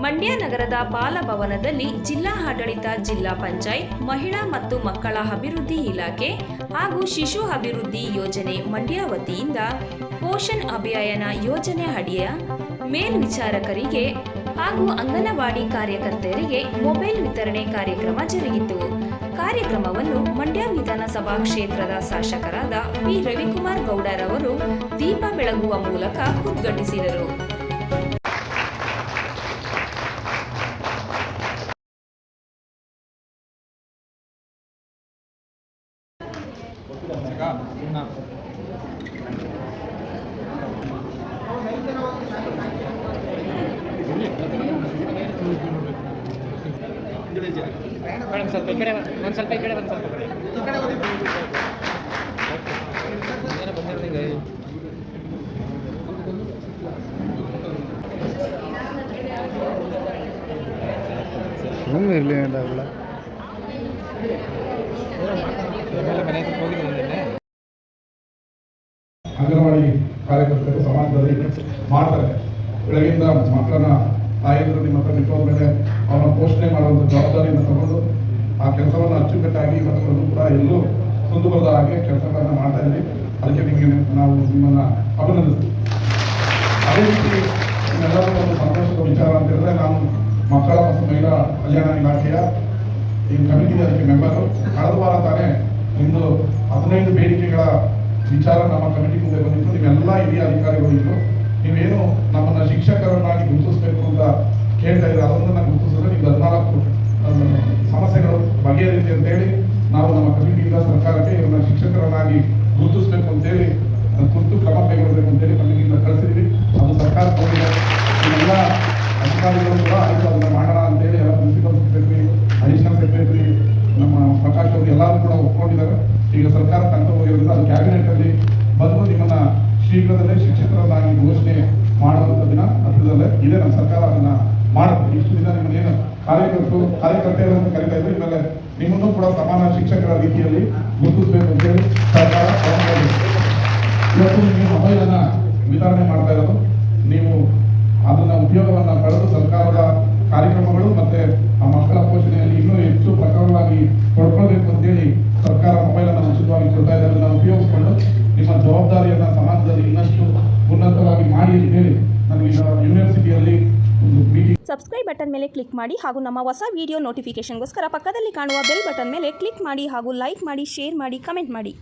ನಗರದ ಬಾಲಭವನದಲ್ಲಿ ಜಿಲ್ಲಾ ಆಡಳಿತ, ಜಿಲ್ಲಾ ಪಂಚಾಯತ್, ಮಹಿಳಾ ಮತ್ತು ಮಕ್ಕಳ ಅಭಿವೃದ್ಧಿ ಇಲಾಖೆ ಹಾಗೂ ಶಿಶು ಅಭಿವೃದ್ಧಿ ಯೋಜನೆ ಮಂಡ್ಯ ವತಿಯಿಂದ ಪೋಷಣ್ ಅಭಿಯಾನ ಯೋಜನೆ ಅಡಿಯ ಮೇಲ್ವಿಚಾರಕರಿಗೆ ಹಾಗೂ ಅಂಗನವಾಡಿ ಕಾರ್ಯಕರ್ತೆಯರಿಗೆ ಮೊಬೈಲ್ ವಿತರಣೆ ಕಾರ್ಯಕ್ರಮ ಜರುಗಿತು. ಕಾರ್ಯಕ್ರಮವನ್ನು ಮಂಡ್ಯ ವಿಧಾನಸಭಾ ಕ್ಷೇತ್ರದ ಶಾಸಕರಾದ ಪಿ ರವಿಕುಮಾರ್ ಗೌಡರವರು ದೀಪ ಬೆಳಗುವ ಮೂಲಕ ಉದ್ಘಾಟಿಸಿದರು. ಮೇಡಮ್ ಸ್ವಲ್ಪ ಈ ಕಡೆ ಒಂದು ಸ್ವಲ್ಪ ಈ ಕಡೆ ಒಂದು ಸ್ವಲ್ಪ ಈ ಕಡೆ ಏನೋ ಬಂದಿರೋದು ಈಗ ಸುಮ್ಮನೆ ಅಂಗನವಾಡಿ ಕಾರ್ಯಕರ್ತರು ಸಮಾಜದಲ್ಲಿ ಮಾಡ್ತಾರೆ. ಬೆಳಗಿಂದ ಮಕ್ಕಳನ್ನ ತಾಯಂದಿರು ನಿಮ್ಮ ಹತ್ರ ಮೇಲೆ ಅವನ ಪೋಷಣೆ ಮಾಡುವಂತ ಜವಾಬ್ದಾರಿಯನ್ನು ತಗೊಂಡು ಆ ಕೆಲಸವನ್ನು ಅಚ್ಚುಕಟ್ಟಾಗಿ ಮಕ್ಕಳನ್ನು ಕೂಡ ಎಲ್ಲೂ ಸುಂದು ಬರದ ಹಾಗೆ ಕೆಲಸಗಳನ್ನು ಮಾಡ್ತಾ ಇದ್ದೀವಿ. ಅದಕ್ಕೆ ನಿಮಗೆ ನಾವು ನಿಮ್ಮನ್ನ ಅಭಿನಂದಿಸ್ತೀವಿ. ಅದೇ ರೀತಿ ಒಂದು ಸಂತೋಷದ ವಿಚಾರ ಅಂತ ಹೇಳಿದ್ರೆ, ನಾನು ಮಕ್ಕಳ ಮತ್ತು ಮಹಿಳಾ ಕಲ್ಯಾಣ ಇಲಾಖೆಯ ಈ ಕಮಿಟಿ ಅದಕ್ಕೆ ಮೆಂಬರು ಕಳೆದ ವಾರ ತಾನೇ ನಿಮ್ಮದು ಹದಿನೈದು ಬೇಡಿಕೆಗಳ ವಿಚಾರ ನಮ್ಮ ಕಮಿಟಿ ಮುಂದೆ ಬಂದಿತ್ತು. ನೀವೆಲ್ಲ ಹಿರಿಯ ಅಧಿಕಾರಿಗಳು ಇದ್ರು. ನೀವೇನು ನಮ್ಮನ್ನ ಶಿಕ್ಷಕರನ್ನಾಗಿ ಗುರುತಿಸಬೇಕು ಅಂತ ಕೇಳ್ತಾ ಇದ್ರೆ ಅದನ್ನು ಗುರುತಿಸಿದ್ರೆ ನಿಮ್ಗೆ ಹದಿನಾಲ್ಕು ಸಮಸ್ಯೆಗಳು ಅಂತ ಅಂತೇಳಿ ನಾವು ನಮ್ಮ ಕಮಿಟಿಯಿಂದ ಸರ್ಕಾರಕ್ಕೆ ಇವನ್ನ ಶಿಕ್ಷಕರನ್ನಾಗಿ ಗುರುತಿಸಬೇಕು ಅಂತೇಳಿ ಕುರಿತು ಕ್ರಮ ಕೈಗೊಳ್ಳಬೇಕು ಅಂತೇಳಿ ಕಮಿಟಿಯಿಂದ ಕಳಿಸಿದ್ವಿ. ಅದು ಸರ್ಕಾರ ಎಲ್ಲ ಅಧಿಕಾರಿಗಳು ಕೂಡ ಅದನ್ನ ಈಗ ಸರ್ಕಾರ ತಂದು ಹೋಗಿರೋದ್ರಿಂದ ಅದು ಕ್ಯಾಬಿನೆಟ್ ಅಲ್ಲಿ ಬಂದು ನಿಮ್ಮನ್ನ ಶೀಘ್ರದಲ್ಲೇ ಶಿಕ್ಷಕರನ್ನಾಗಿ ಘೋಷಣೆ ಮಾಡುವಂತ ದಿನ ಹತ್ತಿರದಲ್ಲೇ ಇದೆ. ನಮ್ಮ ಸರ್ಕಾರ ಅದನ್ನ ಮಾಡುತ್ತೆ. ಇಷ್ಟು ದಿನ ನಿಮ್ಮನ್ನೇನು ಕಾರ್ಯಕರ್ತರು ಕಾರ್ಯಕರ್ತೆಯರು ಅಂತ ಕರಿತಾ ಇದ್ರು. ಇನ್ಮೇಲೆ ನಿಮ್ಮನ್ನು ಕೂಡ ಸಮಾನ ಶಿಕ್ಷಕರ ರೀತಿಯಲ್ಲಿ ಗುರುತಿಸಬೇಕು ಅಂತ ಹೇಳಿ ಸರ್ಕಾರ. ಇವತ್ತು ನೀವು ಮೊಬೈಲ್ ಅನ್ನ ವಿತರಣೆ ಮಾಡ್ತಾ ಇರೋದು. ನೀವು ಅದನ್ನ ಉಪಯೋಗವನ್ನ ಪಡೆದು ಸರ್ಕಾರದ ಕಾರ್ಯಕ್ರಮಗಳು ಮತ್ತೆ ಆ ಮಕ್ಕಳ ಪೋಷಣೆಯಲ್ಲಿ ಇನ್ನೂ ಹೆಚ್ಚು ಪ್ರಕರಣವಾಗಿ ಪಡ್ಕೊಳ್ಬೇಕು ಅಂತೇಳಿ ಸರ್ಕಾರ ಮೊಬೈಲ್ ಅನ್ನು ಉಚಿತವಾಗಿ ಕೊಡ್ತಾ ಇದೆ ಅದನ್ನ ಉಪಯೋಗಿಸಿಕೊಂಡು ನಿಮ್ಮ ಜವಾಬ್ದಾರಿಯನ್ನ ಸಮಾಜದಲ್ಲಿ ಇನ್ನಷ್ಟು ಉನ್ನತವಾಗಿ ಮಾಡಿ ಅಂತ ಹೇಳಿ ಯೂನಿವರ್ಸಿಟಿಯಲ್ಲಿ ಒಂದು ಮೀಟಿಂಗ್ ಸಬ್ಸ್ಕ್ರೈಬ್ ಬಟನ್ ಮೇಲೆ ಕ್ಲಿಕ್ ಮಾಡಿ ಹಾಗೂ ನಮ್ಮ ಹೊಸ ವಿಡಿಯೋ ನೋಟಿಫಿಕೇಶನ್ಗೋಸ್ಕರ ಪಕ್ಕದಲ್ಲಿ ಕಾಣುವ ಬೆಲ್ ಬಟನ್ ಮೇಲೆ ಕ್ಲಿಕ್ ಮಾಡಿ ಹಾಗೂ ಲೈಕ್ ಮಾಡಿ ಶೇರ್ ಮಾಡಿ ಕಮೆಂಟ್ ಮಾಡಿ.